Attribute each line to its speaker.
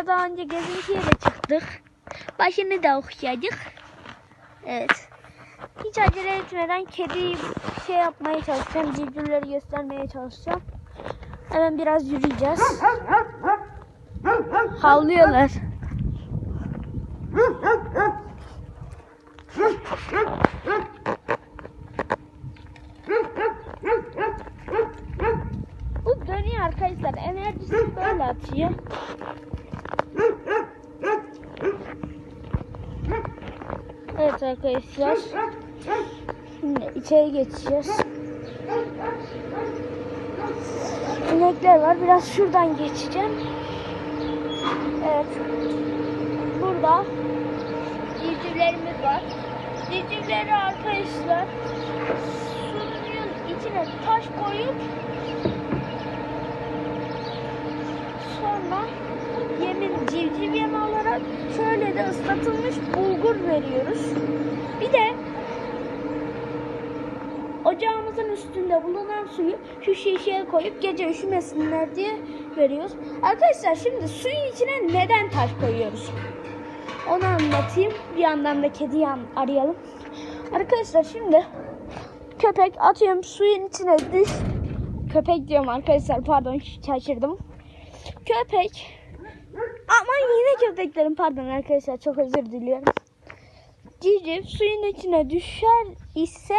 Speaker 1: Sonra daha önce gezintiye de çıktık. Başını da okuyacak. Evet. Hiç acele etmeden kediyi şey yapmaya çalışacağım. Civcivleri göstermeye çalışacağım. Hemen biraz yürüyeceğiz. Havlıyorlar. Bu dönüyor arkadaşlar. Enerjisini böyle atıyor. Evet arkadaşlar. Şimdi içeri geçeceğiz. İnekler var. Biraz şuradan geçeceğim. Evet. Burada civcivlerimiz var. Civcivleri arkadaşlar suyun içine taş koyup sonra yemin civciv yemi olarak şöyle de ıslatılmış bulgur veriyoruz. Bir de ocağımızın üstünde bulunan suyu şu şişeye koyup gece üşümesinler diye veriyoruz. Arkadaşlar şimdi suyun içine neden taş koyuyoruz? Onu anlatayım. Bir yandan da kediyi arayalım. Arkadaşlar şimdi köpek atıyorum suyun içine düş. Köpek diyorum arkadaşlar pardon şaşırdım. Köpek Aman yine köpeklerim pardon arkadaşlar çok özür diliyorum. Civciv suyun içine düşer ise